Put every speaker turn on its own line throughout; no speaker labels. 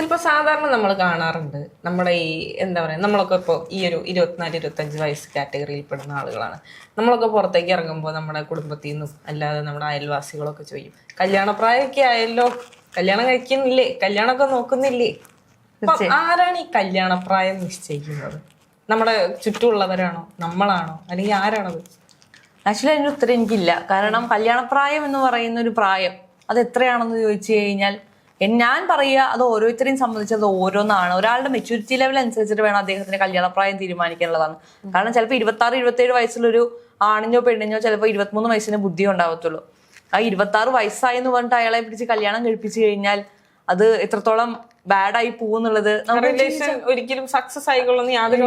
ചിലപ്പോൾ സാധാരണ നമ്മൾ കാണാറുണ്ട്. നമ്മുടെ ഈ എന്താ പറയുക നമ്മളൊക്കെ ഇപ്പോൾ ഈ ഒരു ഇരുപത്തിനാല് ഇരുപത്തഞ്ച് വയസ്സ് കാറ്റഗറിയിൽ പെടുന്ന ആളുകളാണ്. നമ്മളൊക്കെ പുറത്തേക്ക് ഇറങ്ങുമ്പോൾ നമ്മുടെ കുടുംബത്തിൽ നിന്നും അല്ലാതെ നമ്മുടെ അയൽവാസികളൊക്കെ ചോദിക്കും കല്യാണപ്രായമൊക്കെ ആയല്ലോ? കല്യാണം കഴിക്കുന്നില്ലേ? കല്യാണമൊക്കെ നോക്കുന്നില്ലേ? അപ്പൊ ആരാണ് ഈ കല്യാണപ്രായം നിശ്ചയിക്കുന്നത്? നമ്മുടെ ചുറ്റുമുള്ളവരാണോ? നമ്മളാണോ? അല്ലെങ്കിൽ ആരാണത്?
ആക്ച്വലി അതിന് ഉത്തരം എനിക്കില്ല. കാരണം കല്യാണപ്രായം എന്ന് പറയുന്ന ഒരു പ്രായം അത് എത്രയാണെന്ന് ചോദിച്ചു കഴിഞ്ഞാൽ ഞാൻ പറയുക അത് ഓരോരുത്തരെയും സംബന്ധിച്ചത് ഓരോന്നാണ്. ഒരാളുടെ മെച്യൂരിറ്റി ലെവൽ അനുസരിച്ചിട്ട് വേണം അദ്ദേഹത്തിന്റെ കല്യാണപ്രായം തീരുമാനിക്കാനുള്ളതാണ്. കാരണം ചിലപ്പോൾ ഇരുപത്തി ആറ് ഇരുപത്തേഴ് വയസ്സിലൊരു ആണിഞ്ഞോ പെണ്ണിഞ്ഞോ ചിലപ്പോൾ ഇരുപത്തിമൂന്ന് വയസ്സിന് ബുദ്ധി ഉണ്ടാവത്തുള്ളൂ. ആ ഇരുപത്തി ആറ് വയസ്സായെന്ന് പറഞ്ഞിട്ട് അയാളെ പിടിച്ച് കല്യാണം കഴിപ്പിച്ചു കഴിഞ്ഞാൽ അത് എത്രത്തോളം ബാഡായി പോകുന്നുള്ളത്
ഒരിക്കലും സക്സസ് ആയിക്കൊള്ളുന്ന യാതൊരു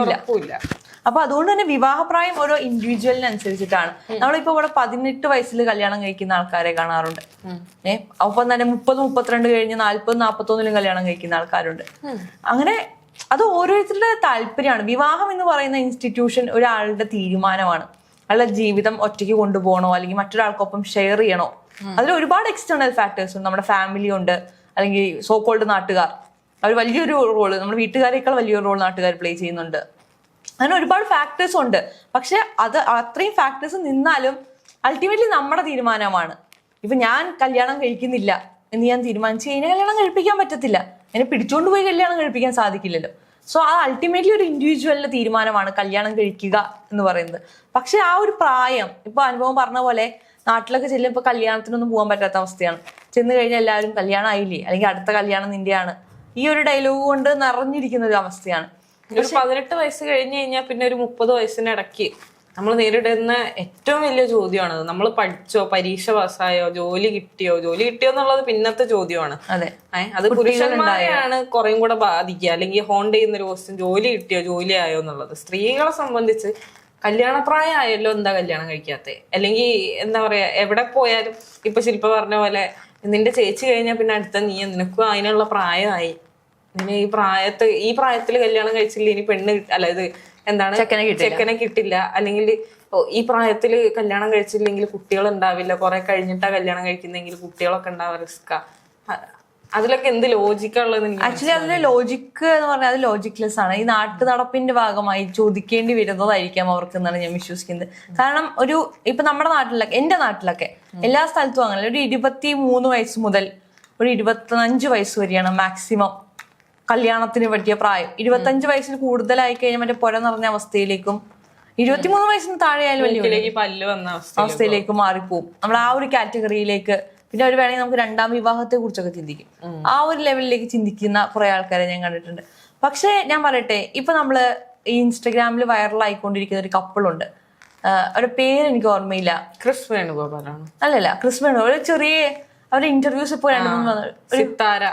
അപ്പൊ അതുകൊണ്ട് തന്നെ വിവാഹപ്രായം ഓരോ ഇൻഡിവിജ്വലിന് അനുസരിച്ചിട്ടാണ്. നമ്മളിപ്പോ ഇവിടെ പതിനെട്ട് വയസ്സിൽ കല്യാണം കഴിക്കുന്ന ആൾക്കാരെ കാണാറുണ്ട്. ഏഹ് ഒപ്പം തന്നെ മുപ്പത് മുപ്പത്തിരണ്ട് കഴിഞ്ഞ് നാല്പത് നാൽപ്പത്തൊന്നിലും കല്യാണം കഴിക്കുന്ന ആൾക്കാരുണ്ട്. അങ്ങനെ അത് ഓരോരുത്തരുടെ താല്പര്യമാണ്. വിവാഹം എന്ന് പറയുന്ന ഇൻസ്റ്റിറ്റ്യൂഷൻ ഒരാളുടെ തീരുമാനമാണ്. അയാളുടെ ജീവിതം ഒറ്റയ്ക്ക് കൊണ്ടുപോകണോ അല്ലെങ്കിൽ മറ്റൊരാൾക്കൊപ്പം ഷെയർ ചെയ്യണോ? അതിൽ ഒരുപാട് എക്സ്റ്റേണൽ ഫാക്ടേഴ്സ് ഉണ്ട്. നമ്മുടെ ഫാമിലി ഉണ്ട് അല്ലെങ്കിൽ സോ കോൾഡ് നാട്ടുകാർ. അവർ വലിയൊരു റോൾ നമ്മുടെ വീട്ടുകാരേക്കാൾ വലിയൊരു റോൾ നാട്ടുകാർ പ്ലേ ചെയ്യുന്നുണ്ട്. അങ്ങനെ ഒരുപാട് ഫാക്ടേഴ്സ് ഉണ്ട്. പക്ഷെ അത് അത്രയും ഫാക്ടേഴ്സ് നിന്നാലും അൾട്ടിമേറ്റ്ലി നമ്മുടെ തീരുമാനമാണ്. ഇപ്പൊ ഞാൻ കല്യാണം കഴിക്കുന്നില്ല എന്ന് ഞാൻ തീരുമാനിച്ചു കഴിഞ്ഞാൽ കല്യാണം കഴിപ്പിക്കാൻ പറ്റത്തില്ല. എന്നെ പിടിച്ചോണ്ട് പോയി കല്യാണം കഴിപ്പിക്കാൻ സാധിക്കില്ലല്ലോ. സോ ആ അൾട്ടിമേറ്റ്ലി ഒരു ഇൻഡിവിജ്വലിന്റെ തീരുമാനമാണ് കല്യാണം കഴിക്കുക എന്ന് പറയുന്നത്. പക്ഷെ ആ ഒരു പ്രായം ഇപ്പൊ അനുഭവം പറഞ്ഞ പോലെ നാട്ടിലൊക്കെ ചെല്ലുമ്പോൾ കല്യാണത്തിനൊന്നും പോകാൻ പറ്റാത്ത അവസ്ഥയാണ്. ചെന്ന് കഴിഞ്ഞാൽ എല്ലാവരും കല്യാണം ആയില്ലേ അല്ലെങ്കിൽ അടുത്ത കല്യാണം നിന്റെയാണ്. ഈ ഒരു ഡയലോഗ് കൊണ്ട് നിറഞ്ഞിരിക്കുന്ന ഒരു അവസ്ഥയാണ്.
ഒരു പതിനെട്ട് വയസ്സ് കഴിഞ്ഞു കഴിഞ്ഞാൽ പിന്നെ ഒരു മുപ്പത് വയസ്സിന് ഇടയ്ക്ക് നമ്മൾ നേരിടുന്ന ഏറ്റവും വലിയ ചോദ്യമാണത്. നമ്മൾ പഠിച്ചോ പരീക്ഷ പാസ്സായോ ജോലി കിട്ടിയോ ജോലി കിട്ടിയോ എന്നുള്ളത് പിന്നത്തെ ചോദ്യമാണ്.
അതെ.
അത് പുരുഷന്മാരെയാണ് കുറേം കൂടെ ബാധിക്കുക. അല്ലെങ്കിൽ ഹോണ്ട് ചെയ്യുന്ന ഒരു ക്വസ്റ്റ്യൻ ജോലി കിട്ടിയോ ജോലി ആയോ എന്നുള്ളത്. സ്ത്രീകളെ സംബന്ധിച്ച് കല്യാണപ്രായം ആയല്ലോ എന്താ കല്യാണം കഴിക്കാത്ത? അല്ലെങ്കിൽ എന്താ പറയാ എവിടെ പോയാലും ഇപ്പൊ ശില്പ പറഞ്ഞ പോലെ നിന്റെ ചേച്ചി കഴിഞ്ഞാൽ പിന്നെ അടുത്ത നീ നിനക്കും അതിനുള്ള പ്രായമായി? നിന്നെ ഈ പ്രായത്ത് ഈ പ്രായത്തിൽ കല്യാണം കഴിച്ചില്ല ഇനി പെണ്ണ് അല്ല ഇത് എന്താണ്?
ചെക്കനെ കിട്ടില്ല.
അല്ലെങ്കിൽ ഈ പ്രായത്തിൽ കല്യാണം കഴിച്ചില്ലെങ്കിൽ കുട്ടികൾ ഉണ്ടാവില്ല. കുറെ കഴിഞ്ഞിട്ടാ കല്യാണം കഴിക്കുന്നെങ്കിൽ കുട്ടികളൊക്കെ ഉണ്ടാവാൻ റിസ്ക്കാ അതിലൊക്കെ എന്ത് ലോജിക്കുള്ളത്
ആക്ച്വലി അതിന്റെ ലോജിക്ക് എന്ന് പറഞ്ഞാൽ അത് ലോജിക്ലെസ് ആണ്. ഈ നാട്ടു നടപ്പിന്റെ ഭാഗമായി ചോദിക്കേണ്ടി വരുന്നതായിരിക്കാം അവർക്ക് എന്നാണ് ഞാൻ വിശ്വസിക്കുന്നത്. കാരണം ഒരു ഇപ്പൊ നമ്മുടെ നാട്ടിലൊക്കെ എന്റെ നാട്ടിലൊക്കെ എല്ലാ സ്ഥലത്തും അങ്ങനെ. ഒരു ഇരുപത്തി മൂന്ന് വയസ്സ് മുതൽ ഒരു ഇരുപത്തഞ്ച് വയസ്സ് വരെയാണ് മാക്സിമം കല്യാണത്തിന് പറ്റിയ പ്രായം. ഇരുപത്തഞ്ച് വയസ്സിൽ കൂടുതലായി കഴിഞ്ഞാൽ മറ്റേ പുര നിറഞ്ഞ അവസ്ഥയിലേക്കും ഇരുപത്തിമൂന്ന് വയസ്സിന് താഴെ ആയാലും വലിയ അവസ്ഥയിലേക്ക് മാറിപ്പോവും. നമ്മൾ ആ ഒരു കാറ്റഗറിയിലേക്ക് പിന്നെ ഒരു വേണമെങ്കിൽ നമുക്ക് രണ്ടാം വിവാഹത്തെ കുറിച്ചൊക്കെ ചിന്തിക്കും. ആ ഒരു ലെവലിലേക്ക് ചിന്തിക്കുന്ന കുറെ ആൾക്കാരെ ഞാൻ കണ്ടിട്ടുണ്ട്. പക്ഷേ ഞാൻ പറയട്ടെ ഇപ്പൊ നമ്മൾ ഈ ഇൻസ്റ്റഗ്രാമിൽ വൈറലായിക്കൊണ്ടിരിക്കുന്ന ഒരു കപ്പിളുണ്ട്. അവരുടെ പേര് എനിക്ക് ഓർമ്മയില്ല.
ക്രിസ് വേണുഗോപാലാണ്.
അല്ലല്ല ക്രിസ് ഒരു ചെറിയ അവരുടെ ഇന്റർവ്യൂസ് ഇപ്പോൾ രണ്ട് മൂന്ന് വന്നു.
സിത്താര.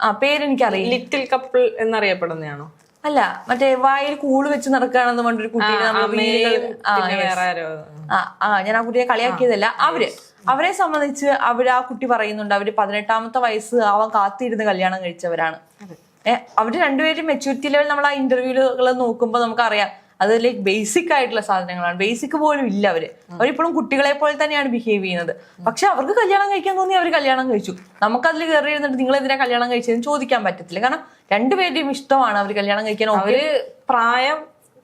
ആ പേര് എനിക്കറിയില്ല
ലിറ്റിൽ കപ്പിൾ എന്നറിയപ്പെടുന്നതാണോ
അല്ല മറ്റേ വായിൽ കൂൾ വെച്ച് നടക്കുകയാണെന്ന് പറഞ്ഞൊരു നമ്മൾ
അമ്മയും
ആ
പിന്നെ
ആ ആ ഞാൻ ആ കുട്ടിയെ കളിയാക്കിയതല്ല. അവർ അവരെ സംബന്ധിച്ച് അവർ ആ കുട്ടി പറയുന്നുണ്ട്. അവർ പതിനെട്ടാമത്തെ വയസ്സ് ആവാൻ കാത്തിരുന്ന് കല്യാണം കഴിച്ചവരാണ്. ഏഹ് അവർ രണ്ടുപേരും മെച്യൂരിറ്റി ലെവൽ നമ്മൾ ആ ഇന്റർവ്യൂകൾ നോക്കുമ്പോൾ നമുക്കറിയാം. അത് ലൈക്ക് ബേസിക് ആയിട്ടുള്ള സാധനങ്ങളാണ്. ബേസിക് പോലും ഇല്ല അവർ. അവരിപ്പോഴും കുട്ടികളെ പോലെ തന്നെയാണ് ബിഹേവ് ചെയ്യുന്നത്. പക്ഷെ അവർക്ക് കല്യാണം കഴിക്കാൻ തോന്നി അവർ കല്യാണം കഴിച്ചു. നമുക്ക് നമുക്കതിൽ കയറി ഇരുന്നിട്ട് നിങ്ങൾ എന്തിനാ കല്യാണം കഴിച്ചതെന്ന് ചോദിക്കാൻ പറ്റത്തില്ല. കാരണം രണ്ടുപേരുടെയും ഇഷ്ടമാണ് അവർ കല്യാണം കഴിക്കാൻ.
അവർ പ്രായം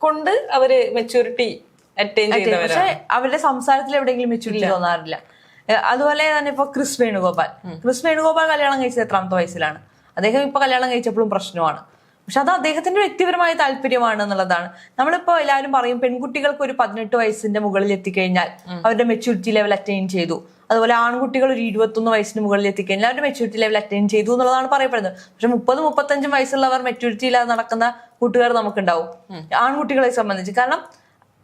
കൊണ്ട് അവർ മെച്ചൂരിറ്റി
പക്ഷെ അവരുടെ സംസാരത്തിൽ എവിടെയെങ്കിലും മെച്ചൂരിറ്റി തോന്നാറില്ല. അതുപോലെ തന്നെ ഇപ്പൊ ക്രിസ് വേണുഗോപാൽ. ക്രിസ് വേണുഗോപാൽ കല്യാണം കഴിച്ചത് എത്രാമത്തെ വയസ്സിലാണ്. അദ്ദേഹം ഇപ്പൊ കല്യാണം കഴിച്ചപ്പോഴും പ്രശ്നമാണ്. പക്ഷെ അത് അദ്ദേഹത്തിന്റെ വ്യക്തിപരമായ താല്പര്യമാണ് എന്നുള്ളതാണ്. നമ്മളിപ്പോ എല്ലാവരും പറയും പെൺകുട്ടികൾക്ക് ഒരു പതിനെട്ട് വയസ്സിന്റെ മുകളിൽ എത്തിക്കഴിഞ്ഞാൽ അവരുടെ മെച്യൂരിറ്റി ലെവൽ അറ്റൈൻ ചെയ്തു. അതുപോലെ ആൺകുട്ടികൾ ഒരു ഇരുപത്തൊന്ന് വയസ്സിന് മുകളിൽ എത്തിക്കഴിഞ്ഞാൽ അവരുടെ മെച്യൂരിറ്റി ലെവൽ അറ്റൈൻ ചെയ്തു എന്നുള്ളതാണ് പറയപ്പെടുന്നത്. പക്ഷെ മുപ്പത് മുപ്പത്തഞ്ചും വയസ്സുള്ളവർ മെച്യൂരിറ്റി ഇല്ലാതെ നടക്കുന്ന കൂട്ടുകാർ നമുക്കുണ്ടാവും. ആൺകുട്ടികളെ സംബന്ധിച്ച്. കാരണം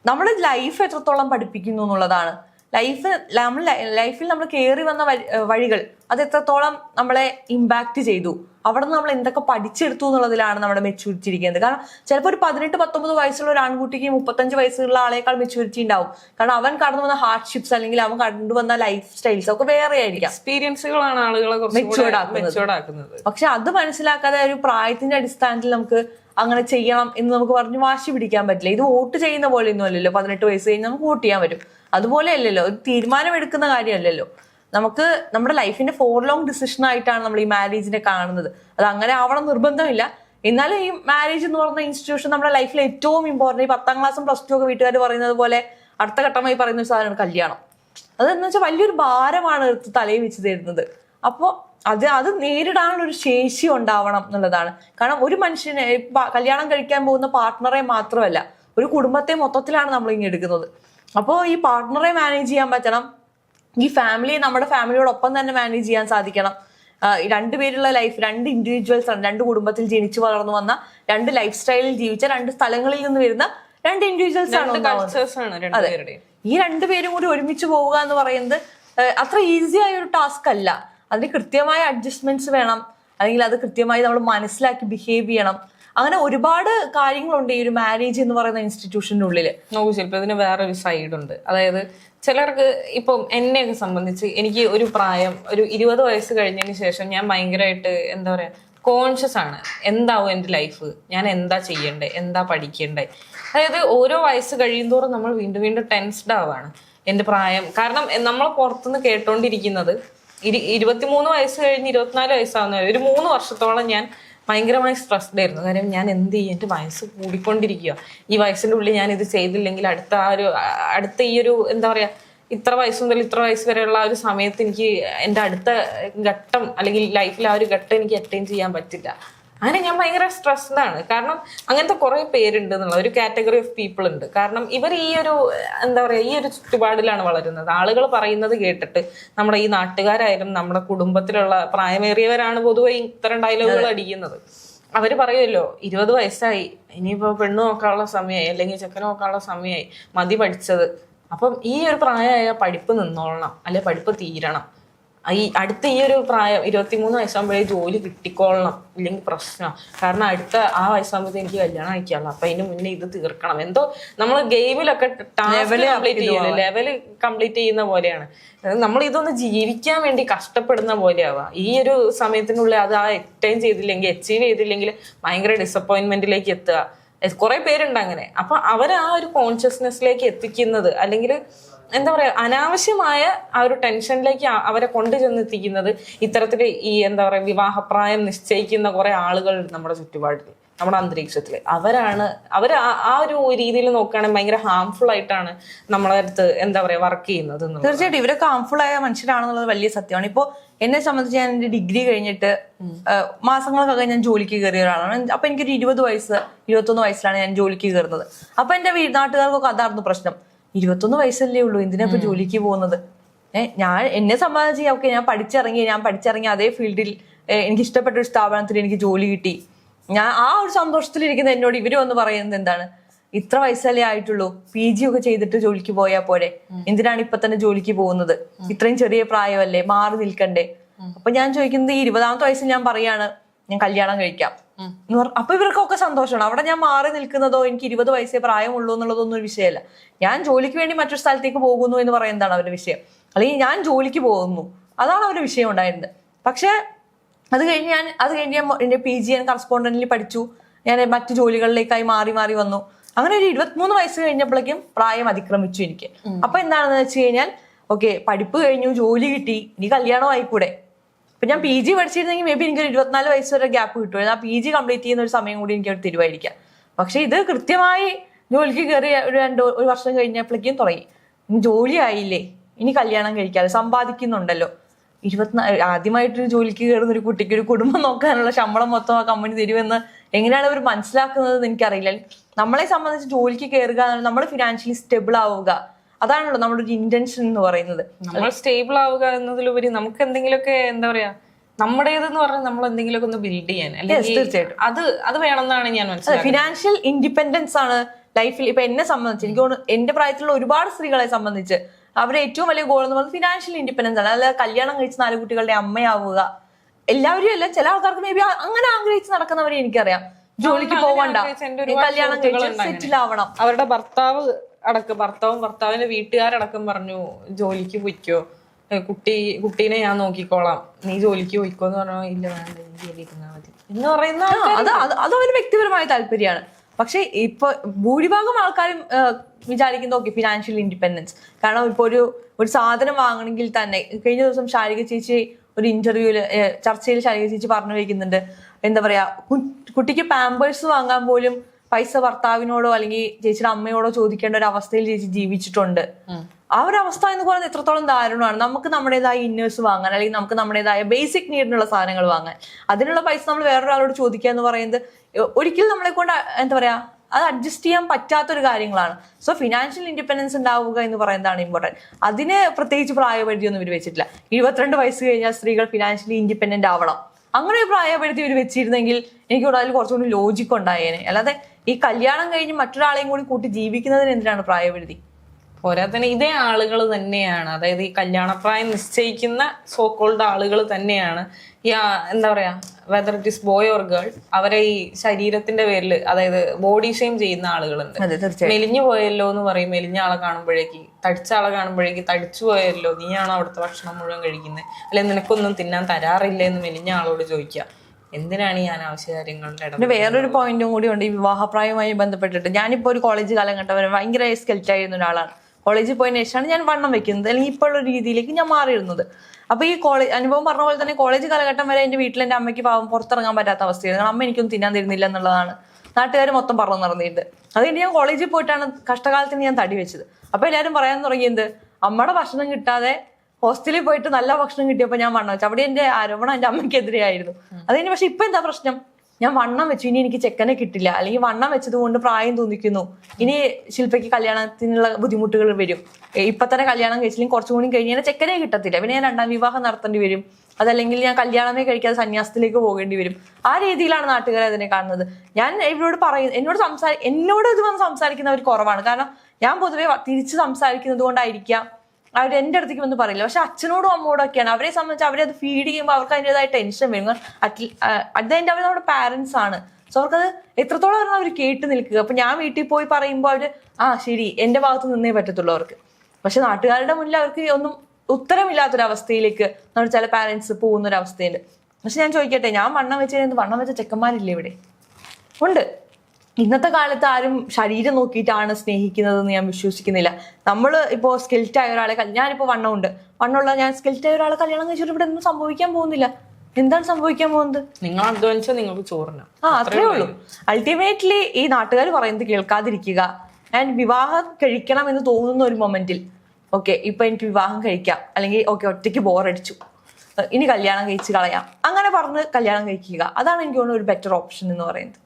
നമ്മുടെ ലൈഫ് എത്രത്തോളം പഠിപ്പിക്കുന്നു എന്നുള്ളതാണ്. ലൈഫ് നമ്മൾ ലൈഫിൽ നമ്മൾ കയറി വന്ന വഴികൾ അത് എത്രത്തോളം നമ്മളെ ഇമ്പാക്ട് ചെയ്തു. അവിടെ നിന്ന് നമ്മൾ എന്തൊക്കെ പഠിച്ചെടുത്തു എന്നുള്ളതിലാണ് നമ്മുടെ മെച്ചൂരിറ്റി ഇരിക്കുന്നത്. കാരണം ചിലപ്പോൾ ഒരു പതിനെട്ട് പത്തൊമ്പത് വയസ്സുള്ള ഒരു ആൺകുട്ടിക്ക് മുപ്പത്തഞ്ച് വയസ്സുള്ള ആളേക്കാൾ മെച്ചൂരിറ്റി ഉണ്ടാവും. കാരണം അവൻ കടന്നു വന്ന ഹാർഡ്ഷിപ്സ് അല്ലെങ്കിൽ അവൻ കണ്ടുവന്ന ലൈഫ് സ്റ്റൈൽസ് ഒക്കെ വേറെ ആയിരിക്കാം
എക്സ്പീരിയൻസുകളാണ് ആളുകളെ
ആക്കുന്നത്. പക്ഷെ അത് മനസ്സിലാക്കാതെ ഒരു പ്രായത്തിന്റെ അടിസ്ഥാനത്തിൽ നമുക്ക് അങ്ങനെ ചെയ്യണം എന്ന് നമുക്ക് പറഞ്ഞ് വാശി പിടിക്കാൻ പറ്റില്ല. ഇത് വോട്ട് ചെയ്യുന്ന പോലെ ഒന്നും അല്ലല്ലോ. പതിനെട്ട് വയസ്സ് കഴിഞ്ഞ് നമുക്ക് വോട്ട് ചെയ്യാൻ പറ്റും. അതുപോലെ അല്ലല്ലോ ഒരു തീരുമാനമെടുക്കുന്ന കാര്യമല്ലല്ലോ. നമുക്ക് നമ്മുടെ ലൈഫിന്റെ ഫോർ ലോങ് ഡിസിഷൻ ആയിട്ടാണ് നമ്മൾ ഈ മാരേജിനെ കാണുന്നത്. അത് അങ്ങനെ ആവണം നിർബന്ധമില്ല. എന്നാലും ഈ മാരേജ് എന്ന് പറയുന്ന ഇൻസ്റ്റിറ്റ്യൂഷൻ നമ്മുടെ ലൈഫിൽ ഏറ്റവും ഇമ്പോർട്ടന്റ് ഈ പത്താം ക്ലാസ്സും പ്ലസ് ടു ഒക്കെ വീട്ടുകാർ പറയുന്നത് പോലെ അടുത്ത ഘട്ടമായി പറയുന്ന ഒരു സാധനമാണ് കല്യാണം. അതെന്ന് വെച്ചാൽ വലിയൊരു ഭാരമാണ് എടുത്ത് തലയിൽ വെച്ച് തരുന്നത്. അപ്പോൾ അത് അത് നേരിടാനുള്ള ഒരു ശേഷി ഉണ്ടാവണം എന്നുള്ളതാണ്. കാരണം ഒരു മനുഷ്യനെ കല്യാണം കഴിക്കാൻ പോകുന്ന പാർട്ട്ണറെ മാത്രമല്ല ഒരു കുടുംബത്തെ മൊത്തത്തിലാണ് നമ്മൾ ഇങ്ങനെ എടുക്കുന്നത്. അപ്പോൾ ഈ പാർട്ട്ണറെ മാനേജ് ചെയ്യാൻ പറ്റണം. ഈ ഫാമിലി നമ്മുടെ ഫാമിലിയോടൊപ്പം തന്നെ മാനേജ് ചെയ്യാൻ സാധിക്കണം. രണ്ടുപേരുള്ള ലൈഫ് രണ്ട് ഇൻഡിവിജ്വൽസ് ആണ് രണ്ട് കുടുംബത്തിൽ ജനിച്ചു വളർന്നു വന്ന രണ്ട് ലൈഫ് സ്റ്റൈലിൽ ജീവിച്ച രണ്ട് സ്ഥലങ്ങളിൽ നിന്ന് വരുന്ന രണ്ട് ഇൻഡിവിജ്വൽസ് ആണ്
അതെ.
ഈ രണ്ടുപേരും കൂടി ഒരുമിച്ച് പോവുക എന്ന് പറയുന്നത് അത്ര ഈസി ആയ ഒരു ടാസ്ക് അല്ല. അതിന് കൃത്യമായ അഡ്ജസ്റ്റ്മെന്റ്സ് വേണം. അല്ലെങ്കിൽ അത് കൃത്യമായി നമ്മൾ മനസ്സിലാക്കി ബിഹേവ് ചെയ്യണം. അങ്ങനെ ഒരുപാട് കാര്യങ്ങളുണ്ട് ഈ ഒരു മാരേജ് എന്ന് പറയുന്ന ഇൻസ്റ്റിറ്റ്യൂഷനുള്ളിൽ
നോക്കൂ ചിലപ്പോൾ ഇതിന് ഒരു സൈഡ് ഉണ്ട്. അതായത് ചിലർക്ക് ഇപ്പം എന്നെയൊക്കെ സംബന്ധിച്ച് എനിക്ക് ഒരു പ്രായം ഒരു ഇരുപത് വയസ്സ് കഴിഞ്ഞതിന് ശേഷം ഞാൻ ഭയങ്കരമായിട്ട് എന്താ പറയാ കോൺഷ്യസ് ആണ്. എന്താവും എന്റെ ലൈഫ് ഞാൻ എന്താ ചെയ്യണ്ടേ? എന്താ പഠിക്കണ്ടേ? അതായത് ഓരോ വയസ്സ് കഴിയുന്തോറും നമ്മൾ വീണ്ടും വീണ്ടും ടെൻസ്ഡ് ആവാണ് എന്റെ പ്രായം. കാരണം നമ്മൾ പുറത്തുനിന്ന് കേട്ടോണ്ടിരിക്കുന്നത് ഇരു ഇരുപത്തിമൂന്ന് വയസ്സ് കഴിഞ്ഞ് ഇരുപത്തിനാല് വയസ്സാവുന്ന ഒരു മൂന്ന് വർഷത്തോളം ഞാൻ ഭയങ്കരമായി സ്ട്രെസ്ഡ് ആയിരുന്നു. കാര്യം ഞാൻ എന്ത് ചെയ്യും? എന്റെ വയസ്സ് കൂടിക്കൊണ്ടിരിക്കുക ഈ വയസ്സിന്റെ ഉള്ളിൽ ഞാൻ ഇത് ചെയ്തില്ലെങ്കിൽ അടുത്ത ആ ഒരു അടുത്ത ഈ ഒരു എന്താ പറയാ ഇത്ര വയസ്സ് മുതൽ ഇത്ര വയസ്സ് വരെയുള്ള ആ ഒരു സമയത്ത് എനിക്ക് എന്റെ അടുത്ത ഘട്ടം അല്ലെങ്കിൽ ലൈഫിൽ ആ ഒരു ഘട്ടം എനിക്ക് അറ്റൈൻ ചെയ്യാൻ പറ്റില്ല. അങ്ങനെ ഞാൻ ഭയങ്കര സ്ട്രെസ്ഡാണ് കാരണം അങ്ങനത്തെ കുറെ പേരുണ്ട് എന്നുള്ള ഒരു കാറ്റഗറി ഓഫ് പീപ്പിൾ ഉണ്ട്. കാരണം ഇവർ ഈ ഒരു എന്താ പറയുക ഈ ഒരു ചുറ്റുപാടിലാണ് വളരുന്നത്. ആളുകൾ പറയുന്നത് കേട്ടിട്ട് നമ്മുടെ ഈ നാട്ടുകാരായാലും നമ്മുടെ കുടുംബത്തിലുള്ള പ്രായമേറിയവരാണ് പൊതുവെ ഇത്തരം ഡയലോഗുകൾ അടിക്കുന്നത്. അവർ പറയുമല്ലോ ഇരുപത് വയസ്സായി. ഇനിയിപ്പോ പെണ്ണ് നോക്കാനുള്ള സമയമായി അല്ലെങ്കിൽ ചെക്കൻ നോക്കാനുള്ള സമയമായി മതി പഠിച്ചത്. അപ്പം ഈ ഒരു പ്രായമായ പഠിപ്പ് നിന്നോളണം അല്ലെ പഠിപ്പ് തീരണം. ഈ അടുത്ത ഈ ഒരു പ്രായം ഇരുപത്തിമൂന്ന് വയസ്സാകുമ്പോഴേ ജോലി കിട്ടിക്കൊള്ളണം ഇല്ലെങ്കിൽ പ്രശ്നം. കാരണം അടുത്ത ആ വയസ്സാകുമ്പോഴത്തെ എനിക്ക് കല്യാണം അയക്കാമല്ലോ അപ്പൊ അതിന് മുന്നേ ഇത് തീർക്കണം. എന്തോ നമ്മൾ ഗെയിമിലൊക്കെ കംപ്ലീറ്റ് ചെയ്യില്ല ലെവൽ കംപ്ലീറ്റ് ചെയ്യുന്ന പോലെയാണ്. നമ്മൾ ഇതൊന്ന് ജീവിക്കാൻ വേണ്ടി കഷ്ടപ്പെടുന്ന പോലെയാവുക ഈ ഒരു സമയത്തിനുള്ളിൽ അത് ആ അറ്റൈൻ ചെയ്തില്ലെങ്കിൽ അച്ചീവ് ചെയ്തില്ലെങ്കിൽ ഭയങ്കര ഡിസപ്പോയിന്റ്മെന്റിലേക്ക് എത്തുക. കുറെ പേരുണ്ട് അങ്ങനെ. അപ്പൊ അവർ ആ ഒരു കോൺഷ്യസ്നെസ്സിലേക്ക് എത്തിക്കുന്നത് അല്ലെങ്കിൽ എന്താ പറയാ അനാവശ്യമായ ആ ഒരു ടെൻഷനിലേക്ക് അവരെ കൊണ്ടു ചെന്നെത്തിക്കുന്നത് ഇത്തരത്തിൽ ഈ എന്താ പറയാ വിവാഹപ്രായം നിശ്ചയിക്കുന്ന കുറെ ആളുകൾ നമ്മുടെ ചുറ്റുപാടിൽ നമ്മുടെ അന്തരീക്ഷത്തിൽ അവരാണ് അവർ ആ ഒരു രീതിയിൽ നോക്കുകയാണെങ്കിൽ ഭയങ്കര ഹാംഫുൾ ആയിട്ടാണ് നമ്മളെ അടുത്ത് എന്താ പറയാ വർക്ക് ചെയ്യുന്നത്.
തീർച്ചയായിട്ടും ഇവരൊക്കെ ഹാംഫുൾ ആയ മനുഷ്യരാണെന്നുള്ളത് വലിയ സത്യമാണ്. ഇപ്പോ എന്നെ സംബന്ധിച്ച് ഞാൻ എന്റെ ഡിഗ്രി കഴിഞ്ഞിട്ട് മാസങ്ങളൊക്കെ മാസങ്ങൾക്കൊക്കെ ഞാൻ ജോലിക്ക് കയറിയ ഒരാളാണ്. അപ്പൊ എനിക്കൊരു ഇരുപത് വയസ്സ് ഇരുപത്തൊന്ന് വയസ്സിലാണ് ഞാൻ ജോലിക്ക് കയറുന്നത് അപ്പൊ എന്റെ വീട് നാട്ടുകാർക്കൊക്കെ അതായിരുന്നു പ്രശ്നം. ഇരുപത്തൊന്ന് വയസ്സല്ലേ ഉള്ളൂ. എന്തിനാ ഇപ്പൊ ജോലിക്ക് പോകുന്നത്? ഏഹ് ഞാൻ എന്നെ സംബന്ധിച്ച് ഓക്കെ ഞാൻ പഠിച്ചിറങ്ങി ഞാൻ പഠിച്ചിറങ്ങി അതേ ഫീൽഡിൽ എനിക്ക് ഇഷ്ടപ്പെട്ട ഒരു സ്ഥാപനത്തിൽ എനിക്ക് ജോലി കിട്ടി. ഞാൻ ആ ഒരു സന്തോഷത്തിൽ ഇരിക്കുന്ന എന്നോട് ഇവർ വന്ന് പറയുന്നത് എന്താണ്? ഇത്ര വയസ്സല്ലേ ആയിട്ടുള്ളൂ. പി ജി ഒക്കെ ചെയ്തിട്ട് ജോലിക്ക് പോയാൽ പോരെ. എന്തിനാണ് ഇപ്പൊ തന്നെ ജോലിക്ക് പോകുന്നത്? ഇത്രയും ചെറിയ പ്രായമല്ലേ? മാറി നിൽക്കണ്ടേ? അപ്പൊ ഞാൻ ചോദിക്കുന്നത് ഈ ഇരുപതാമത്തെ വയസ്സിൽ ഞാൻ പറയാണ് ഞാൻ കല്യാണം കഴിക്കാം. പറ- അപ്പൊ ഇവർക്കൊക്കെ സന്തോഷമാണ്. അവിടെ ഞാൻ മാറി നിൽക്കുന്നതോ എനിക്ക് ഇരുപത് വയസ്സേ പ്രായമുള്ളൂ എന്നുള്ളതൊന്നും ഒരു വിഷയമല്ല. ഞാൻ ജോലിക്ക് വേണ്ടി മറ്റൊരു സ്ഥലത്തേക്ക് പോകുന്നു എന്ന് പറയുന്നതാണ് അവരുടെ വിഷയം? അല്ലെങ്കിൽ ഞാൻ ജോലിക്ക് പോകുന്നു. അതാണ് അവരുടെ വിഷയം ഉണ്ടായിരുന്നത്. പക്ഷെ അത് കഴിഞ്ഞ് ഞാൻ അത് കഴിഞ്ഞ് ഞാൻ എന്റെ പി ജി ഞാൻ കറസ്പോണ്ടന്റിൽ പഠിച്ചു. ഞാൻ മറ്റു ജോലികളിലേക്കായി മാറി മാറി വന്നു. അങ്ങനെ ഒരു ഇരുപത്തിമൂന്ന് വയസ്സ് കഴിഞ്ഞപ്പോഴേക്കും പ്രായം അതിക്രമിച്ചു എനിക്ക്. അപ്പൊ എന്താണെന്ന് വെച്ച് കഴിഞ്ഞാൽ ഓക്കെ പഠിപ്പ് കഴിഞ്ഞു ജോലി കിട്ടി ഇനി കല്യാണം ആയിക്കൂടെ? ഇപ്പൊ ഞാൻ പി ജി പഠിച്ചിരുന്നെങ്കിൽ മേ ബി എനിക്ക് ഒരു ഇരുപത്തിനാല് വയസ്സ് വരെ ഗ്യാപ്പ് കിട്ടുമായിരുന്നു. ആ പി ജി കംപ്ലീറ്റ് ചെയ്യുന്ന ഒരു സമയം കൂടി എനിക്ക് അവിടെ തരുമായിരിക്കാം പക്ഷെ ഇത് കൃത്യമായി ജോലിക്ക് കയറി ഒരു രണ്ട് ഒരു വർഷം കഴിഞ്ഞപ്പോഴേക്കും തുടങ്ങി. ജോലി ആയില്ലേ? ഇനി കല്യാണം കഴിക്കാതെ സമ്പാദിക്കുന്നുണ്ടല്ലോ. ഇരുപത്തിനാല് ആദ്യമായിട്ടൊരു ജോലിക്ക് കയറുന്ന ഒരു കുട്ടിക്ക് ഒരു കുടുംബം നോക്കാനുള്ള ശമ്പളം മൊത്തം ആ കമ്പനി തരുമെന്ന് എങ്ങനെയാണ് അവർ മനസ്സിലാക്കുന്നത് എനിക്കറിയില്ല. നമ്മളെ സംബന്ധിച്ച് ജോലിക്ക് കയറുക നമ്മൾ ഫിനാൻഷ്യലി സ്റ്റെബിൾ ആവുക അതാണല്ലോ നമ്മുടെ ഒരു ഇന്റൻഷൻ എന്ന് പറയുന്നത്.
നമ്മൾ സ്റ്റേബിൾ ആവുക എന്നതിലുപരി നമുക്ക് എന്തെങ്കിലുമൊക്കെ എന്താ പറയാ നമ്മുടേതെന്ന് പറഞ്ഞാൽ നമ്മൾ എന്തെങ്കിലുമൊക്കെ ഒന്ന് ബിൽഡ് ചെയ്യാൻ. അല്ലെങ്കിൽ
തീർച്ചയായിട്ടും.
അത് അത് വേണമെന്നാണ് ഞാൻ മനസ്സിലാക്കുന്നത്.
ഫിനാൻഷ്യൽ ഇൻഡിപെൻഡൻസ് ആണ് ലൈഫിൽ ഇപ്പൊ എന്നെ സംബന്ധിച്ച് എനിക്ക് തോന്നുന്നു എന്റെ പ്രായത്തിലുള്ള ഒരുപാട് സ്ത്രീകളെ സംബന്ധിച്ച് അവരുടെ ഏറ്റവും വലിയ ഗോൾ എന്ന് പറയുന്നത് ഫിനാൻഷ്യൽ ഇൻഡിപെൻഡൻസ് ആണ്. അതായത് കല്യാണം കഴിച്ച് നാല് കുട്ടികളുടെ അമ്മയാവുക. എല്ലാവരും അല്ല ചില ആൾക്കാർക്ക് മേ ബി അങ്ങനെ ആഗ്രഹിച്ച് നടക്കുന്നവരെ എനിക്കറിയാം. ജോലിക്ക് പോവണ്ട. കല്യാണം കഴിച്ച് സെറ്റിൽ ആവണം.
അവരുടെ ഭർത്താവ് അടക്കം ഭർത്താവും ഭർത്താവിന്റെ വീട്ടുകാരടക്കം പറഞ്ഞു ജോലിക്ക് പൊയ്ക്കോ. കുട്ടി കുട്ടീനെ ഞാൻ നോക്കിക്കോളാം. നീ ജോലിക്ക് പോയിക്കോ. എന്ന് പറഞ്ഞാൽ ഇല്ല വേണ്ട നീ ജോലി ഇരുന്നാ മതി എന്ന് പറയുന്ന
അത് അത് അവന് വ്യക്തിപരമായ താല്പര്യമാണ്. പക്ഷെ ഇപ്പൊ ഭൂരിഭാഗം ആൾക്കാരും വിചാരിക്കുന്നത് വിചാരിക്കുന്ന ഓക്കെ ഫിനാൻഷ്യൽ ഇൻഡിപെൻഡൻസ് കാരണം ഇപ്പൊ ഒരു ഒരു സാധനം വാങ്ങണമെങ്കിൽ തന്നെ കഴിഞ്ഞ ദിവസം ശാരിക ചേച്ചി ഒരു ഇന്റർവ്യൂൽ ചർച്ചയിൽ ശാരിക ചേച്ചി പറഞ്ഞു വയ്ക്കുന്നുണ്ട് എന്താ പറയാ കുട്ടിക്ക് പാമ്പേഴ്സ് വാങ്ങാൻ പോലും പൈസ ഭർത്താവിനോടോ അല്ലെങ്കിൽ ചേച്ചിയുടെ അമ്മയോടോ ചോദിക്കേണ്ട ഒരു അവസ്ഥയിൽ ചേച്ചി ജീവിച്ചിട്ടുണ്ട്. ആ ഒരു അവസ്ഥ എന്ന് പറയുന്നത് എത്രത്തോളം ദാരുണമാണ്. നമുക്ക് നമ്മുടേതായ ഇന്നേഴ്സ് വാങ്ങാൻ അല്ലെങ്കിൽ നമുക്ക് നമ്മുടേതായ ബേസിക് നീഡിനുള്ള സാധനങ്ങൾ വാങ്ങാൻ. അതിനുള്ള പൈസ നമ്മൾ വേറൊരാളോട് ചോദിക്കുക എന്ന് പറയുന്നത് ഒരിക്കലും നമ്മളെ കൊണ്ട് എന്താ പറയാ അത് അഡ്ജസ്റ്റ് ചെയ്യാൻ പറ്റാത്തൊരു കാര്യങ്ങളാണ്. സോ ഫിനാൻഷ്യൽ ഇൻഡിപെൻഡൻസ് ഉണ്ടാവുക എന്ന് പറയുന്നതാണ് ഇമ്പോർട്ടന്റ് അതിന് പ്രത്യേകിച്ച് പ്രായപരിധിയൊന്നും ഇവർ വെച്ചിട്ടില്ല. ഇരുപത്തിരണ്ട് വയസ്സ് കഴിഞ്ഞാൽ സ്ത്രീകൾ ഫിനാൻഷ്യലി ഇൻഡിപെൻഡന്റ് ആവണം. അങ്ങനെ ഒരു പ്രായപരിധി ഇവർ വെച്ചിരുന്നെങ്കിൽ എനിക്ക് അതിൽ കുറച്ചുകൂടി ലോജിക്ക് ഉണ്ടായേനെ. അല്ലാതെ ഈ കല്യാണം കഴിഞ്ഞ് മറ്റൊരാളെയും കൂടി കൂട്ടി ജീവിക്കുന്നതിന് എന്തിനാണ് പ്രായപരിധി?
പോരാത്തന്നെ ഇതേ ആളുകൾ തന്നെയാണ്. അതായത് ഈ കല്യാണപ്രായം നിശ്ചയിക്കുന്ന സോക്കോൾഡ് ആളുകൾ തന്നെയാണ്. ഈ എന്താ പറയാ whether it is boy or girl അവരെ ഈ ശരീരത്തിന്റെ പേരിൽ അതായത് ബോഡി ഷെയിം ചെയ്യുന്ന ആളുകളുണ്ട്. മെലിഞ്ഞു പോയല്ലോ എന്ന് പറയും. മെലിഞ്ഞ ആളെ കാണുമ്പോഴേക്ക് തടിച്ച ആളെ കാണുമ്പോഴേക്ക് തടിച്ചു പോയല്ലോ നീയാണോ അവിടുത്തെ ഭക്ഷണം മുഴുവൻ കഴിക്കുന്നത് അല്ലെ നിനക്കൊന്നും തിന്നാൻ തരാറില്ല എന്ന് മെലിഞ്ഞ ആളോട് ചോദിക്കുക. എന്തിനാണ്
ഞാൻ
ആവശ്യകാര്യങ്ങളുടെ
വേറൊരു പോയിന്റും കൂടി ഉണ്ട് ഈ വിവാഹപ്രായവുമായി ബന്ധപ്പെട്ടിട്ട്. ഞാനിപ്പോ ഒരു കോളേജ് കാലഘട്ടം വരെ ഭയങ്കര സ്കെൽറ്റ് ആയിരുന്ന ഒരാളാണ്. കോളേജിൽ പോയതിനു ശേഷമാണ് ഞാൻ വണ്ണം വെക്കുന്നത്. അല്ലെങ്കിൽ ഇപ്പോഴുള്ള രീതിയിലേക്ക് ഞാൻ മാറിയിരുന്നത്. അപ്പൊ ഈ കോളേജ് അനുഭവം പറഞ്ഞ പോലെ തന്നെ കോളേജ് കാലഘട്ടം വരെ എന്റെ വീട്ടിൽ എന്റെ അമ്മയ്ക്ക് പാവം പുറത്തിറങ്ങാൻ പറ്റാത്ത അവസ്ഥയായിരുന്നു. അമ്മ എനിക്കൊന്നും തിന്നാൻ തരുന്നില്ല എന്നുള്ളതാണ്. നാട്ടുകാർ മൊത്തം പറഞ്ഞു നടന്നിട്ടുണ്ട് അത് ഞാൻ കോളേജിൽ പോയിട്ടാണ് കഷ്ടകാലത്തിന് ഞാൻ തടി വെച്ചത്. അപ്പൊ എല്ലാവരും പറയാൻ തുടങ്ങിയത് അമ്മയുടെ ഭക്ഷണം കിട്ടാതെ ഹോസ്റ്റലിൽ പോയിട്ട് നല്ല ഭക്ഷണം കിട്ടിയപ്പോൾ ഞാൻ വണ്ണം വെച്ചു. അവിടെ എന്റെ ആരോപണം എന്റെ അമ്മയ്ക്കെതിരെയായിരുന്നു അത് കഴിഞ്ഞ് പക്ഷെ ഇപ്പൊ എന്താ പ്രശ്നം? ഞാൻ വണ്ണം വെച്ചു. ഇനി എനിക്ക് ചെക്കനെ കിട്ടില്ല. അല്ലെങ്കിൽ വണ്ണം വെച്ചത് കൊണ്ട് പ്രായം തോന്നിക്കുന്നു. ഇനി ശില്പയ്ക്ക് കല്യാണത്തിനുള്ള ബുദ്ധിമുട്ടുകൾ വരും. ഇപ്പൊ തന്നെ കല്യാണം കഴിച്ചില്ലെങ്കിൽ കുറച്ചും കൂടി കഴിഞ്ഞ് കഴിഞ്ഞാൽ ചെക്കനെ കിട്ടത്തില്ല. പിന്നെ ഞാൻ രണ്ടാം വിവാഹം നടത്തേണ്ടി വരും. അതല്ലെങ്കിൽ ഞാൻ കല്യാണമേ കഴിക്കാതെ സന്യാസത്തിലേക്ക് പോകേണ്ടി വരും. ആ രീതിയിലാണ് നാട്ടുകാർ അതിനെ കാണുന്നത്. ഞാൻ ഇവരോട് പറയും എന്നോട് സംസാരി എന്നോട് ഇത് വന്ന് സംസാരിക്കുന്നവർ കുറവാണ്. കാരണം ഞാൻ പൊതുവെ തിരിച്ച് സംസാരിക്കുന്നത് കൊണ്ടായിരിക്കാം. അവർ എന്റെ അടുത്തേക്ക് വന്ന് പറയില്ല. പക്ഷെ അച്ഛനോടും അമ്മോടൊക്കെയാണ് അവരെ സംബന്ധിച്ച് അവരെ അത് ഫീഡ് ചെയ്യുമ്പോൾ അവർക്ക് അതിന്റെതായ ടെൻഷൻ വരും. അറ്റ് അതിന്റെ അവർ നമ്മുടെ പാരൻസ് ആണ്. സോ അവർക്കത് എത്രത്തോളം അവർ കേട്ട് നിൽക്കുക. അപ്പൊ ഞാൻ വീട്ടിൽ പോയി പറയുമ്പോൾ അവർ ആ ശരി എന്റെ ഭാഗത്ത് നിന്നേ പറ്റത്തുള്ളൂ അവർക്ക്. പക്ഷെ നാട്ടുകാരുടെ മുന്നിൽ അവർക്ക് ഒന്നും ഉത്തരമില്ലാത്തൊരവസ്ഥയിലേക്ക് നമ്മൾ ചില പാരൻസ് പോകുന്ന ഒരു അവസ്ഥയുണ്ട് പക്ഷെ ഞാൻ ചോദിക്കട്ടെ ഞാൻ വണ്ണം വെച്ച് കഴിഞ്ഞാൽ വണ്ണം വെച്ച ചെക്കന്മാരില്ലേ ഇവിടെ? ഉണ്ട്. ഇന്നത്തെ കാലത്ത് ആരും ശരീരം നോക്കിയിട്ടാണ് സ്നേഹിക്കുന്നതെന്ന് ഞാൻ വിശ്വസിക്കുന്നില്ല. നമ്മൾ ഇപ്പോൾ സ്കിൽറ്റ് ആയ ഒരാളെ ഞാനിപ്പോൾ വണ്ണമുണ്ട് വണ്ണമുള്ള ഞാൻ സ്കിൽറ്റ് ആയ ഒരാളെ കല്യാണം കഴിച്ചിട്ട് ഇവിടെ ഒന്നും സംഭവിക്കാൻ പോകുന്നില്ല. എന്താണ് സംഭവിക്കാൻ പോകുന്നത്?
നിങ്ങൾ അധ്വാനിച്ചാൽ നിങ്ങൾക്ക് ചോറിന്.
ആ അത്രേ ഉള്ളൂ. അൾട്ടിമേറ്റ്ലി ഈ നാട്ടുകാർ പറയുന്നത് കേൾക്കാതിരിക്കുക. ആൻഡ് വിവാഹം കഴിക്കണം എന്ന് തോന്നുന്ന ഒരു മൊമെന്റിൽ ഓക്കെ ഇപ്പൊ എനിക്ക് വിവാഹം കഴിക്കാം. അല്ലെങ്കിൽ ഓക്കെ ഒറ്റയ്ക്ക് ബോറടിച്ചു ഇനി കല്യാണം കഴിച്ച് കളയാം. അങ്ങനെ പറഞ്ഞ് കല്യാണം കഴിക്കുക. അതാണ് എനിക്ക് തോന്നുന്ന ഒരു ബെറ്റർ ഓപ്ഷൻ എന്ന് പറയുന്നത്.